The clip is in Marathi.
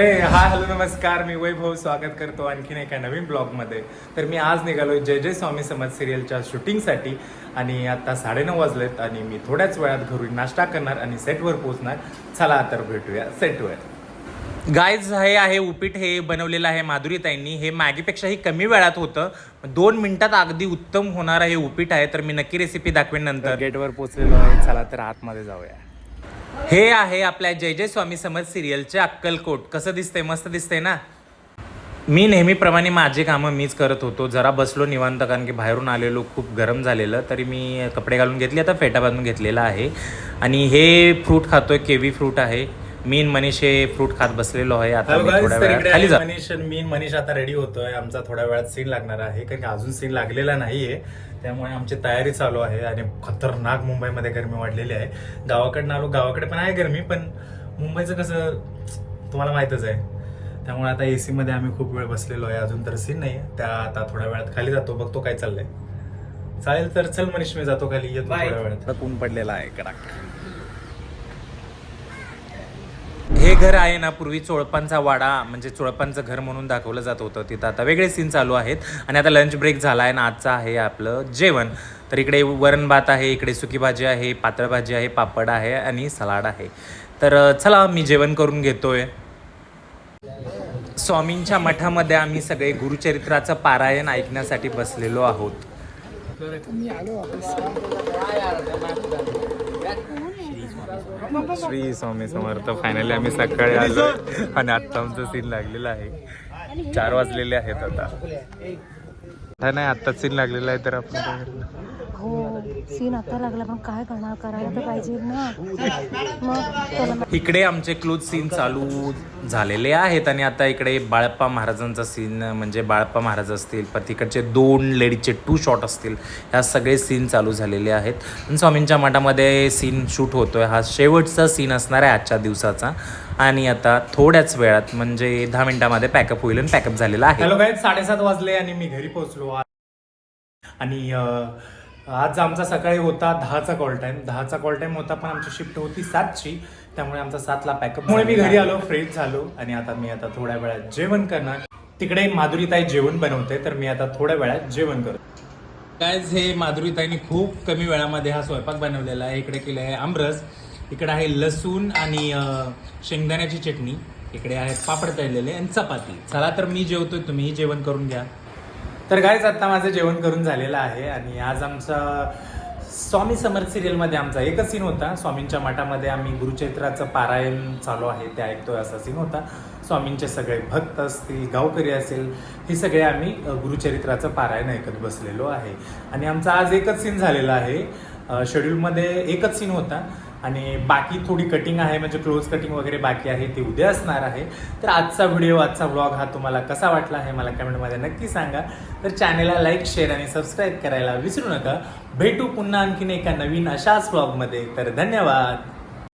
हा हॅलो नमस्कार. मी वैभव. स्वागत करतो आणखीन एका नवीन ब्लॉगमध्ये. तर मी आज निघालो जय जय स्वामी समाज सिरियलच्या शूटिंगसाठी. आणि आता साडेनऊ वाजलेत आणि मी थोड्याच वेळात घरून नाश्ता करणार आणि सेटवर पोहोचणार. चला तर भेटूया सेटवर. गायज हे आहे उपीट. हे बनवलेलं आहे माधुरीताईंनी. हे मॅगीपेक्षाही कमी वेळात होतं. दोन मिनिटात अगदी उत्तम होणार हे उपीट आहे. तर मी नक्की रेसिपी दाखवेन नंतर. गेटवर पोहोचलेलो आहे. चला तर आतमध्ये जाऊया. हे आहे आपल्या जय जय स्वामी समज सिरियलचे अक्कलकोट कसं दिसतंय? मस्त दिसतंय ना? मी नेहमीप्रमाणे माझे कामं मीच करत होतो. जरा बसलो निवांत कारण की बाहेरून आलेलो खूप गरम झालेलं. तरी मी कपडे घालून घेतले आता फेटा बांधून घेतलेला आहे. आणि हे फ्रूट खातोय केवी फ्रूट आहे. मीन मनीष हे फ्रूट खात बसलेलो आहे. आता मी थोड्या वेळात खाली जा. मनीष मी मनीष आता रेडी होतोय. आमचा थोड्या वेळात सीन लागणार आहे. कारण की अजून सीन लागलेला नाहीये. त्यामुळे आमची तयारी चालू आहे आणि खतरनाक मुंबईमध्ये गरमी वाढलेली आहे. गावाकडनं आलो गावाकडे पण आहे गरमी पण मुंबईचं कसं तुम्हाला माहितच आहे. त्यामुळे आता एसी मध्ये आम्ही खूप वेळ बसलेलो आहे. अजून तर सीन नाही त्या आता थोड्या वेळात खाली जातो. बघतो काय चाललंय. चालेल तर चल मनीष मी जातो खाली. येतो. थोड्या वेळात. ऊन पडलेला आहे. कडाक. हे घर आहे ना पूर्वी चोळपांचा वाडा म्हणजे चोळपांचं घर म्हणून दाखवलं जात होतं. तिथं आता वेगळे सीन चालू आहेत. आणि आता लंच ब्रेक झाला आहे ना आजचा आहे आपलं जेवण. तर इकडे वरण भात आहे इकडे सुकी भाजी आहे पातळ भाजी आहे पापड आहे आणि सलाड आहे. तर चला मी जेवण करून घेतोय. स्वामींच्या मठामध्ये आम्ही सगळे गुरुचरित्राचं पारायण ऐकण्यासाठी बसलेलो आहोत. श्री स्वामी समर्थ. फायनली आम्ही सकाळी आलो. आणि आता आमचं सीन लागलेलं आहे. चार वाजलेले आहेत आता. नाही आत्ता सीन लागलेला आहे तर आपण हो सीन आता लागला पण काय करणार? करायला तर पाहिजे ना. मग इकडे आमचे क्लोज सीन चालू झालेले आहेत आणि आता इकडे बाळप्पा महाराजांचा सीन म्हणजे बाळप्पा महाराज असतील पण तिकडचे दोन लेडीजचे टू शॉट असतील ह्या सगळे सीन चालू झालेले आहेत. आणि स्वामींच्या मठामध्ये सीन शूट होतोय. हा शेवटचा सीन असणार आहे आजच्या दिवसाचा. आणि आता थोड्याच वेळात म्हणजे दहा मिनिटामध्ये पॅकअप होईल आणि पॅकअप झालेला आहे. हॅलो काय साडेसात वाजले आणि मी घरी पोहोचलो. आणि आज आमचा सकाळी होता दहाचा कॉल टाइम दहाचा कॉल टाइम होता पण आमची शिफ्ट होती सातची. त्यामुळे आमचा सातला पॅकअप मुळे मी घरी आलो फ्रेश झालो. आणि आता मी आता थोड्या वेळात जेवण करणार. तिकडे माधुरीताई जेवण बनवते तर मी आता थोड्या वेळात जेवण करतो. गायज हे माधुरीताईने खूप कमी वेळामध्ये हा स्वयंपाक बनवलेला आहे. इकडे केले आहे आमरस इकडे आहे लसूण आणि शेंगदाण्याची चटणी इकडे आहे पापड तळलेले आणि चपाती. चला तर मी जेवतोय तुम्हीही जेवण करून घ्या. तर कायच आता माझं जेवण करून झालेलं आहे आणि आज आमचा स्वामी समर्थ सिरियलमध्ये आमचा एकच सीन होता. स्वामींच्या मठामध्ये आम्ही गुरुचरित्राचं पारायण चालू आहे. ते ऐकतोय असा सीन होता. स्वामींचे सगळे भक्त असतील गावकरी असेल हे सगळे आम्ही गुरुचरित्राचं पारायण ऐकत बसलेलो आहे. आणि आमचा आज एकच सीन झालेला आहे. शेड्यूलमध्ये एकच सीन होता. आणि बाकी थोडी कटिंग आहे म्हणजे क्लोज कटिंग वगैरे बाकी आहे ते उद्या असणार आहे. तर आजचा व्हिडिओ आजचा ब्लॉग हा तुम्हाला कसा वाटला हे मला कमेंटमध्ये नक्की सांगा. तर चॅनेलला लाईक शेअर आणि सबस्क्राईब करायला विसरू नका. भेटू पुन्हा आणखीन एका नवीन अशाच ब्लॉगमध्ये तर धन्यवाद.